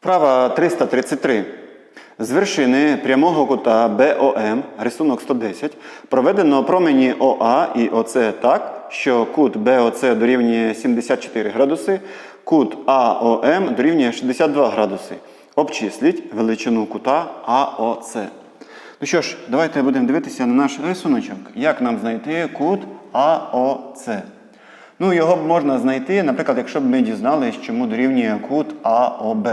Вправа 333. З вершини прямого кута БОМ, рисунок 110, проведено промені ОА і ОЦ так, що кут БОЦ дорівнює 74 градуси, кут АОМ дорівнює 62 градуси. Обчисліть величину кута АОЦ. Ну що ж, давайте будемо дивитися на наш рисуночок. Як нам знайти кут АОЦ? Ну, його б можна знайти, наприклад, якщо б ми дізналися, чому дорівнює кут АОБ.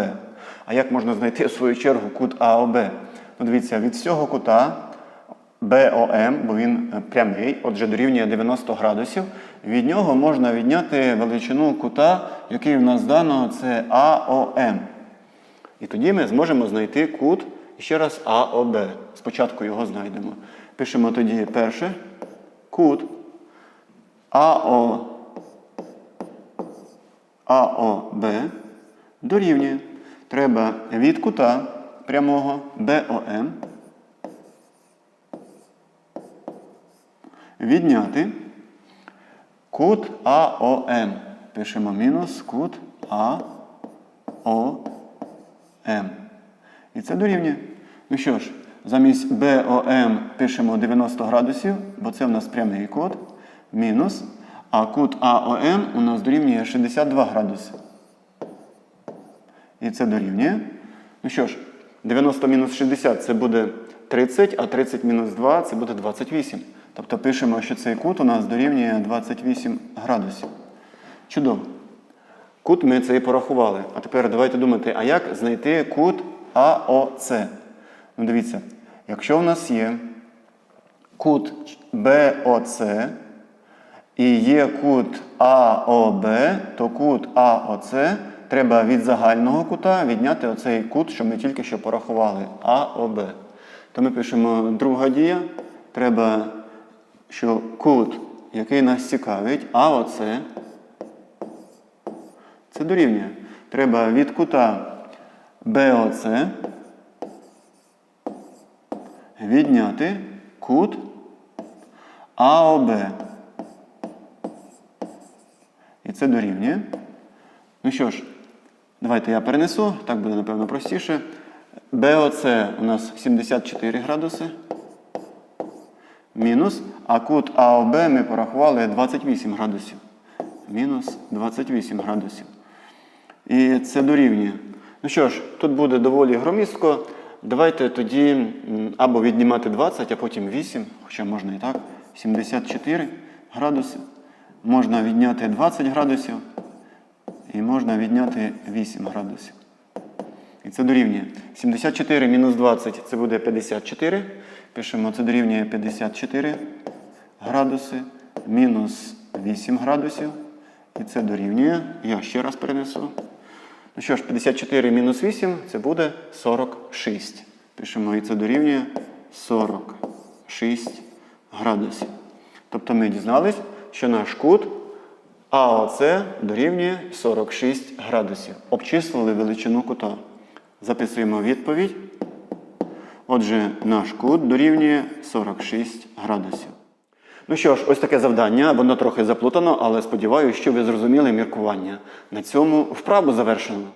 А як можна знайти в свою чергу кут АОБ? Ну, дивіться, від всього кута БОМ, бо він е, прямий, отже, дорівнює 90 градусів. Від нього можна відняти величину кута, який в нас дано, це АОМ. І тоді ми зможемо знайти кут ще раз АОБ. Спочатку його знайдемо. Пишемо тоді перше кут АО, АОБ дорівнює. Треба від кута прямого БОМ відняти кут АОМ. Пишемо мінус кут АОМ. І це дорівнює. Ну що ж, замість БОМ пишемо 90 градусів, бо це в нас прямий кут, мінус. А кут АОМ у нас дорівнює 62 градуси. І це дорівнює. Ну що ж, 90 мінус 60 це буде 30, а 30 мінус 2 це буде 28. Тобто пишемо, що цей кут у нас дорівнює 28 градусів. Чудово. Кут ми цей порахували. А тепер давайте думати, а як знайти кут АОЦ? Ну, дивіться, якщо в нас є кут БОЦ і є кут АОБ, то кут АОЦ треба від загального кута відняти оцей кут, що ми тільки що порахували, АОБ. То ми пишемо друга дія. Треба, що кут, який нас цікавить, АОЦ, це дорівнює. Треба від кута БОЦ відняти кут АОБ. І це дорівнює. Ну що ж, давайте я перенесу, так буде, напевно, простіше. БОЦ у нас 74 градуси. Мінус. А кут АОБ ми порахували 28 градусів. Мінус 28 градусів. І це дорівнює. Ну що ж, тут буде доволі громістко. Давайте тоді або віднімати 20, а потім 8, хоча можна і так. 74 градуси. Можна відняти 20 градусів. І можна відняти 8 градусів. І це дорівнює. 74 мінус 20 це буде 54. Пишемо, це дорівнює 54 градуси. Мінус 8 градусів. І це дорівнює. Я ще раз перенесу. Ну що ж, 54 мінус 8 це буде 46. Пишемо, і це дорівнює 46 градусів. Тобто ми дізнались, що наш кут АОЦ дорівнює 46 градусів. Обчислили величину кута. Записуємо відповідь. Отже, наш кут дорівнює 46 градусів. Ну що ж, ось таке завдання, воно трохи заплутано, але сподіваюся, що ви зрозуміли міркування. На цьому вправу завершено.